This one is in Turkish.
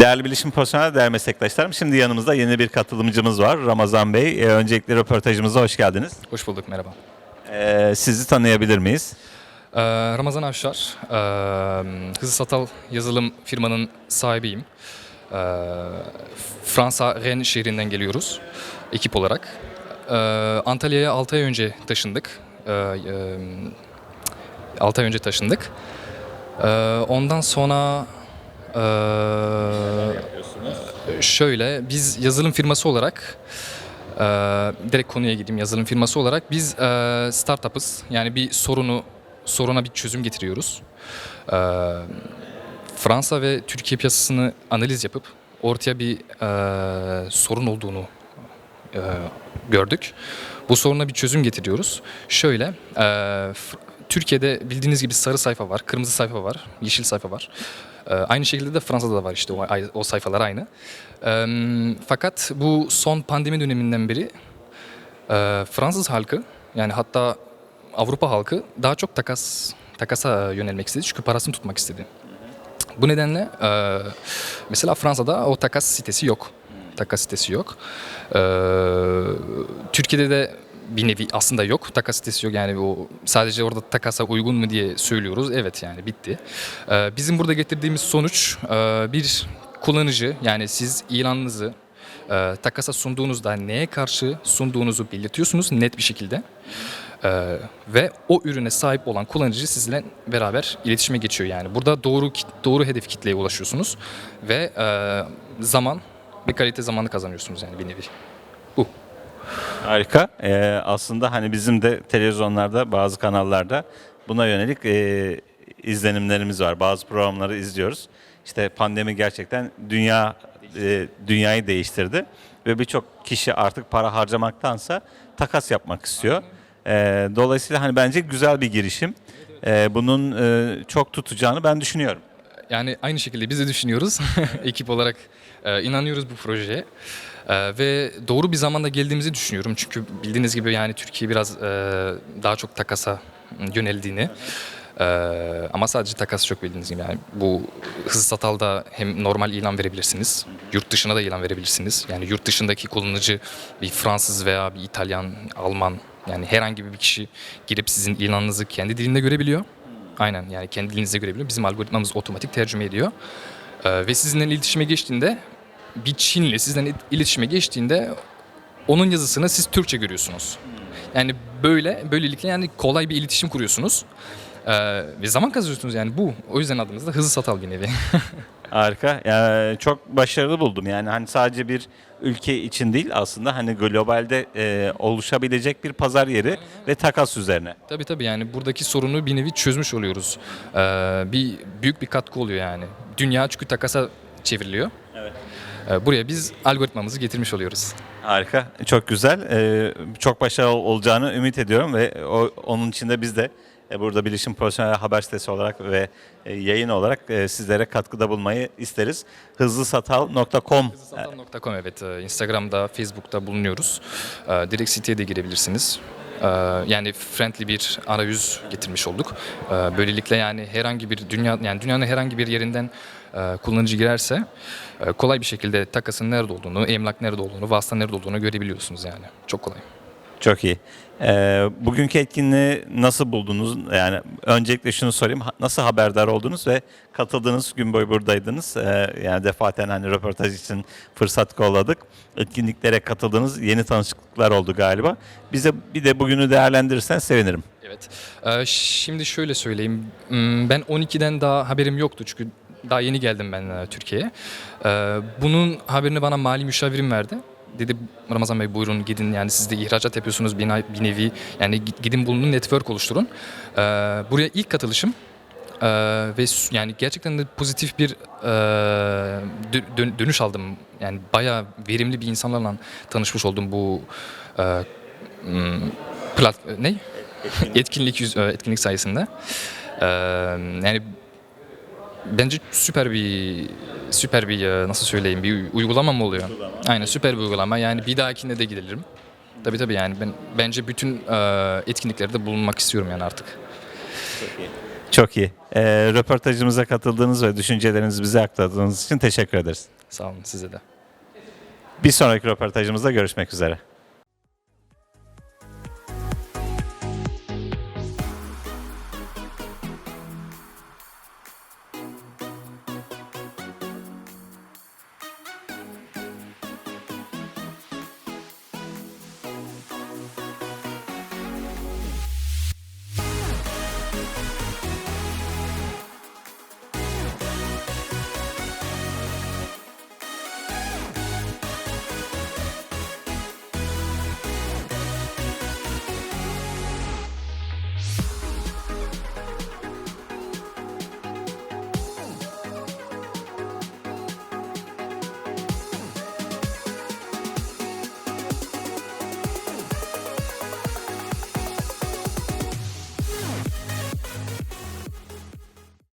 Değerli bilişim profesyonel değerli meslektaşlarım. Şimdi yanımızda yeni bir katılımcımız var. Ramazan Bey. Ee, öncelikle röportajımıza hoş geldiniz. Hoş bulduk, merhaba. Ee, sizi tanıyabilir miyiz? Ee, Ramazan Avşar, ee, Hızlı Satal yazılım firmanın sahibiyim. Ee, Fransa Rennes şehrinden geliyoruz ekip olarak. Ee, Antalya'ya 6 ay önce taşındık. Ee, e, 6 ay önce taşındık. Ee, ondan sonra ee, şöyle biz yazılım firması olarak ee, direkt konuya gideyim yazılım firması olarak biz ee, startup'ız yani bir sorunu soruna bir çözüm getiriyoruz. Ee, Fransa ve Türkiye piyasasını analiz yapıp ortaya bir ee, sorun olduğunu ee, gördük. Bu soruna bir çözüm getiriyoruz. Şöyle F- Türkiye'de bildiğiniz gibi sarı sayfa var, kırmızı sayfa var, yeşil sayfa var. Ee, Aynı şekilde de Fransa'da da var işte o, o sayfalar aynı. Ee, Fakat bu son pandemi döneminden beri e, Fransız halkı yani hatta Avrupa halkı daha çok takas takasa yönelmek istedi çünkü parasını tutmak istedi. Bu nedenle e, mesela Fransa'da o takas sitesi yok. Takas sitesi yok. E, Türkiye'de de bir nevi aslında yok. Takas sitesi yok. Yani o sadece orada takasa uygun mu diye söylüyoruz. Evet yani bitti. E, bizim burada getirdiğimiz sonuç e, bir kullanıcı yani siz ilanınızı e, takasa sunduğunuzda neye karşı sunduğunuzu belirtiyorsunuz net bir şekilde. Ee, ve o ürüne sahip olan kullanıcı sizinle beraber iletişime geçiyor yani. Burada doğru doğru hedef kitleye ulaşıyorsunuz ve e, zaman ve kalite zamanı kazanıyorsunuz yani bir nevi. Harika. Ee, aslında hani bizim de televizyonlarda bazı kanallarda buna yönelik e, izlenimlerimiz var. Bazı programları izliyoruz. İşte pandemi gerçekten dünya e, dünyayı değiştirdi ve birçok kişi artık para harcamaktansa takas yapmak istiyor. Ee, dolayısıyla hani bence güzel bir girişim. Ee, bunun e, çok tutacağını ben düşünüyorum. Yani aynı şekilde biz de düşünüyoruz ekip olarak e, inanıyoruz bu projeye. E, ve doğru bir zamanda geldiğimizi düşünüyorum. Çünkü bildiğiniz gibi yani Türkiye biraz e, daha çok takasa yöneldiğini e, ama sadece takas çok bildiğiniz gibi yani bu hızlı satalda hem normal ilan verebilirsiniz, yurt dışına da ilan verebilirsiniz. Yani yurt dışındaki kullanıcı bir Fransız veya bir İtalyan, Alman yani herhangi bir kişi girip sizin ilanınızı kendi dilinde görebiliyor. Aynen yani kendi dilinizde görebiliyor. Bizim algoritmamız otomatik tercüme ediyor. Ee, ve sizinle iletişime geçtiğinde bir Çinli sizinle iletişime geçtiğinde onun yazısını siz Türkçe görüyorsunuz. Yani böyle böylelikle yani kolay bir iletişim kuruyorsunuz. Ee, ve zaman kazanıyorsunuz yani bu. O yüzden adımız da hızlı satal bir nevi. Harika. Yani çok başarılı buldum. Yani hani sadece bir ülke için değil aslında hani globalde e, oluşabilecek bir pazar yeri ve takas üzerine. tabii tabii yani buradaki sorunu bir nevi çözmüş oluyoruz. Ee, bir büyük bir katkı oluyor yani. Dünya çünkü takasa çevriliyor. Evet. Ee, buraya biz algoritmamızı getirmiş oluyoruz. Harika. Çok güzel. E, çok başarılı olacağını ümit ediyorum ve o, onun için de biz de burada Bilişim Profesyonel Haber Sitesi olarak ve e, yayın olarak e, sizlere katkıda bulmayı isteriz. Hızlısatal.com Hızlısatal.com evet e, Instagram'da, Facebook'ta bulunuyoruz. E, Direkt siteye de girebilirsiniz. E, Yani friendly bir arayüz getirmiş olduk. E, Böylelikle yani herhangi bir dünya yani dünyanın herhangi bir yerinden e, kullanıcı girerse e, kolay bir şekilde takasın nerede olduğunu, emlak nerede olduğunu, vasıta nerede olduğunu görebiliyorsunuz yani. Çok kolay. Çok iyi. Ee, bugünkü etkinliği nasıl buldunuz? Yani öncelikle şunu sorayım. Nasıl haberdar oldunuz ve katıldığınız gün boyu buradaydınız? Ee, yani defaten hani röportaj için fırsat kolladık. Etkinliklere katıldınız. Yeni tanışıklıklar oldu galiba. Bize bir de bugünü değerlendirirsen sevinirim. Evet. Ee, şimdi şöyle söyleyeyim. Hmm, Ben 12'den daha haberim yoktu çünkü daha yeni geldim ben e, Türkiye'ye. Ee, Bunun haberini bana mali müşavirim verdi. Dedi Ramazan Bey buyurun gidin yani siz de ihracat yapıyorsunuz bir, bir nevi. Yani gi- gidin bulunun network oluşturun. Ee, Buraya ilk katılışım. Ee, ve yani gerçekten de pozitif bir e, dö- dön- dönüş aldım. Yani bayağı verimli bir insanlarla tanışmış oldum bu e, plat ne? etkinlik yüz, e, etkinlik sayesinde. Ee, yani bence süper bir süper bir e, nasıl söyleyeyim bir uygulama mı oluyor? Aynen süper bir uygulama. Yani bir dahakine de gidelim. Tabii tabii yani ben bence bütün e, etkinliklerde bulunmak istiyorum yani artık. Çok iyi. Ee, röportajımıza katıldığınız ve düşüncelerinizi bize aktardığınız için teşekkür ederiz. Sağ olun size de. Bir sonraki röportajımızda görüşmek üzere.